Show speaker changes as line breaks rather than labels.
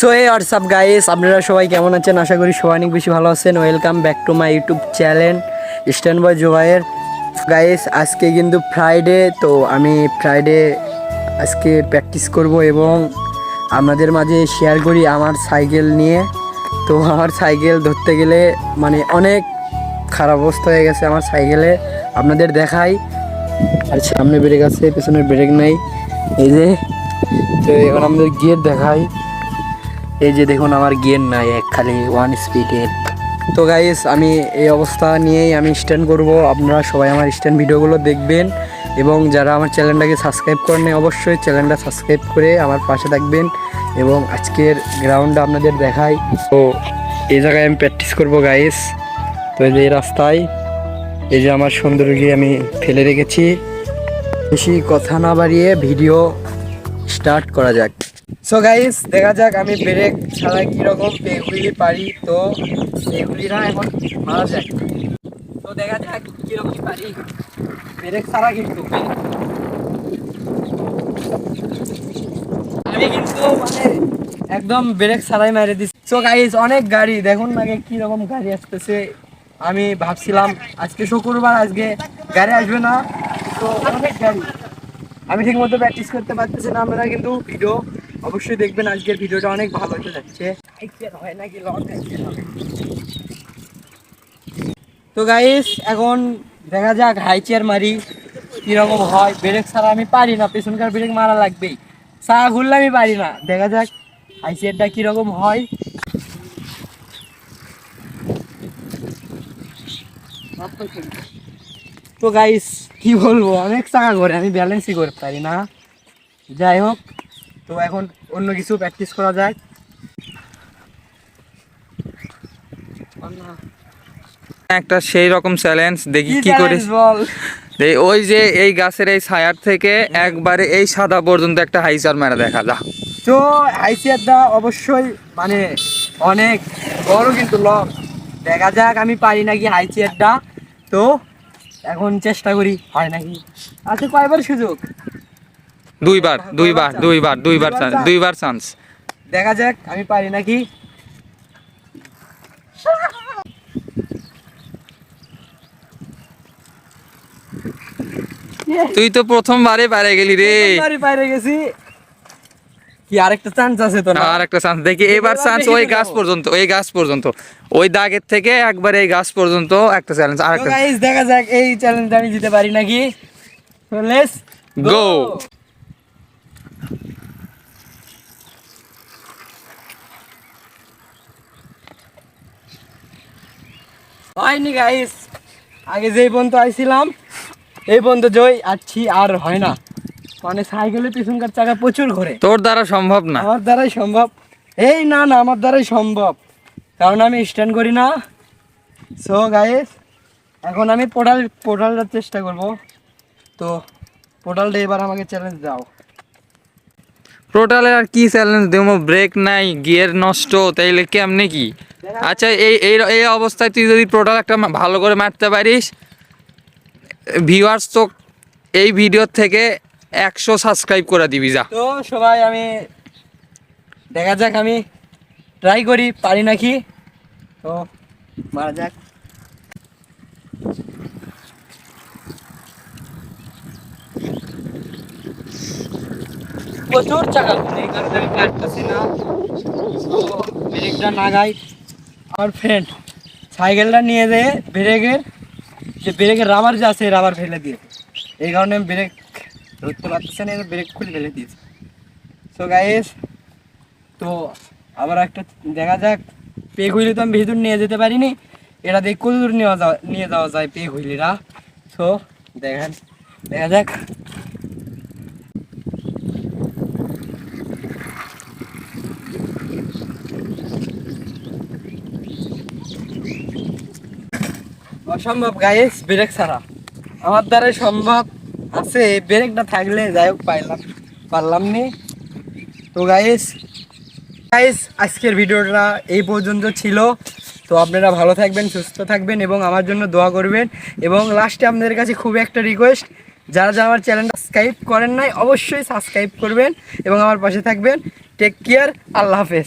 So এই WhatsApp guys আপনারা সবাই কেমন আছেন? আশা করি সবাই অনেক বেশি ভালো আছেন। Welcome back to my YouTube channel stand বয় জোবাইয়ের গাইস আজকে কিন্তু ফ্রাইডে তো আমি ফ্রাইডে আজকে প্র্যাকটিস করব এবং আপনাদের মাঝে শেয়ার করি আমার সাইকেল নিয়ে। তো আমার সাইকেল ধরতে গেলে মানে অনেক খারাপ অবস্থা হয়ে গেছে আমার সাইকেলে আপনাদের দেখাই। আর সামনে ব্রেক আছে পেছনের ব্রেক নাই। এই যে, তো এখন আমাদের গিয়ার দেখাই। এই যে দেখুন আমার গিয়ার নাই, এক খালি ওয়ান স্পিডের তো গাইস আমি এই অবস্থা নিয়েই আমি স্ট্যান্ড করব। আপনারা সবাই আমার স্ট্যান্ড ভিডিওগুলো দেখবেন এবং যারা আমার চ্যানেলটাকে সাবস্ক্রাইব করেন অবশ্যই চ্যানেলটা সাবস্ক্রাইব করে আমার পাশে থাকবেন এবং আজকের গ্রাউন্ডটা আপনাদের দেখাই। তো এই জায়গায় আমি প্র্যাকটিস করব গাইস তো এই যে রাস্তায়, এই যে আমার সুন্দরকে আমি ফেলে রেখেছি। বেশি কথা না বাড়িয়ে ভিডিও স্টার্ট করা যাক। সো গাইস দেখা যাক আমি ব্রেক ছাড়া কীরকম এগুলি পারি। তো এগুলিরা এখন মারা যাক তো দেখা যাক কীরকম পারি। ব্রেক ছাড়া কিন্তু। আমি কিন্তু মানে একদম ব্রেক ছাড়াই মেরে দিচ্ছি সো গাইস অনেক গাড়ি, দেখুন না কীরকম গাড়ি আসতেছে। আমি ভাবছিলাম আজকে শুক্রবার, আজকে গাড়ি আসবে না। তো অনেক গাড়ি। আমি ঠিক মতো প্র্যাকটিস করতে পারতেছি না, আমরা কিন্তু ভিডিও অবশ্যই দেখবেন আজকের ভিডিওটা অনেক ভালো হতে যাচ্ছে। তো গাইস এখন দেখা যাক হাই চেয়ার মারি কীরকম হয়। ব্রেক ছাড়া আমি পারি না, পেছনকার ব্রেক মারা লাগবেই। চা ঘুরলে আমি পারি না। দেখা যাক হাই চেয়ারটা কীরকম হয়। তো গাইস কি বলব? অনেক চাকা করে আমি ব্যালেন্সই করতে পারি না। যাই হোক। তো এখন অন্য কিছু প্র্যাকটিস করা যায়।
একটা সেই রকম চ্যালেঞ্জ দেখি কি করিস ওই যে এই গাছের এই ছায়ার থেকে একবারে এই সাদা পর্যন্ত একটা হাইচার মেরা দেখা যা।
তো আইসিআরটা অবশ্যই মানে অনেক বড় কিন্তু লং দেখা যাক আমি পারি নাকি হাই চেয়ারটা তো এখন চেষ্টা করি হয় নাকি? আচ্ছা কয়বার সুযোগ?
দুইবার দুইবার দুইবার দুইবার চান্স দুইবার চান্স
দেখা যাক আমি পারি নাকি?
তুই তো প্রথমবারে পারে গেলি রে।
বাইরে গেছি। কি আরেকটা চান্স আছে তো না?
আর একটা চান্স দেখি এবার চান্স ওই গাছ পর্যন্ত ওই গাছ পর্যন্ত। ওই দাগের থেকে একবার এই গাছ পর্যন্ত একটা চ্যালেঞ্জ
গাইস দেখা যাক এই চ্যালেঞ্জটা আমি দিতে পারি নাকি? Let's
Go!
হয়নি গাইস আগে যেই পর্যন্ত আইছিলাম এই পর্যন্ত জয় আছি আর হয় না। মানে সাইকেলের পিছনকার চাকা প্রচুর ঘোরে।
তোর দ্বারা সম্ভব না।
আমার দ্বারাই সম্ভব। এই না না আমার দ্বারাই সম্ভব। কারণ আমি স্ট্যান্ড করি না। সো গাইস এখন আমি পোর্টাল পোর্টালটার চেষ্টা করব। তো পোর্টালটা এবার আমাকে চ্যালেঞ্জ দাও।
টোটালে আর কি চ্যালেঞ্জ দেবো? ব্রেক নাই গিয়ার নষ্ট, তাইলে কেমনে কি? আচ্ছা এই এই এই অবস্থায় তুই যদি টোটাল একটা ভালো করে মারতে পারিস ভিউয়ার্স তো এই ভিডিও থেকে একশো সাবস্ক্রাইব করে দিবি, যা।
তো সবাই, আমি দেখা যাক, আমি ট্রাই করি, পারি নাকি? তো, মারা যাক। প্রচুর চাকা এই কারণে আমি কাটতেছি না। তো ব্রেকটা নাগাই আমার ফ্রেন্ড সাইকেলটা নিয়ে যেয়ে ব্রেকের, যে ব্রেকের রাবার যে আছে রাবার ফেলে দিয়ে এই কারণে আমি ব্রেক ধরতে পারতেছে না ব্রেক খুলে ফেলে দিয়েছে। সো গাইস তো আবার একটা দেখা যাক পে হুইলি তো আমি বেশি দূর নিয়ে যেতে পারিনি। এটা দিয়ে কত দূর নেওয়া যাওয়া নিয়ে যাওয়া যায় পে হুইলিরা? সো দেখেন, দেখা যাক। অসম্ভব গাইস ব্রেক ছাড়া। আমার দ্বারা সম্ভব আছে ব্রেকটা থাকলে যাই হোক, পাইলাম পারলাম নি। তো গাইস গাইস আজকের ভিডিওটা এই পর্যন্ত ছিল। তো আপনারা ভালো থাকবেন, সুস্থ থাকবেন এবং আমার জন্য দোয়া করবেন। এবং লাস্টে আপনাদের কাছে খুব একটা রিকোয়েস্ট যারা যারা আমার চ্যানেলটা সাবস্ক্রাইব করেন নাই, অবশ্যই সাবস্ক্রাইব করবেন এবং আমার পাশে থাকবেন। টেক কেয়ার আল্লাহ হাফেজ।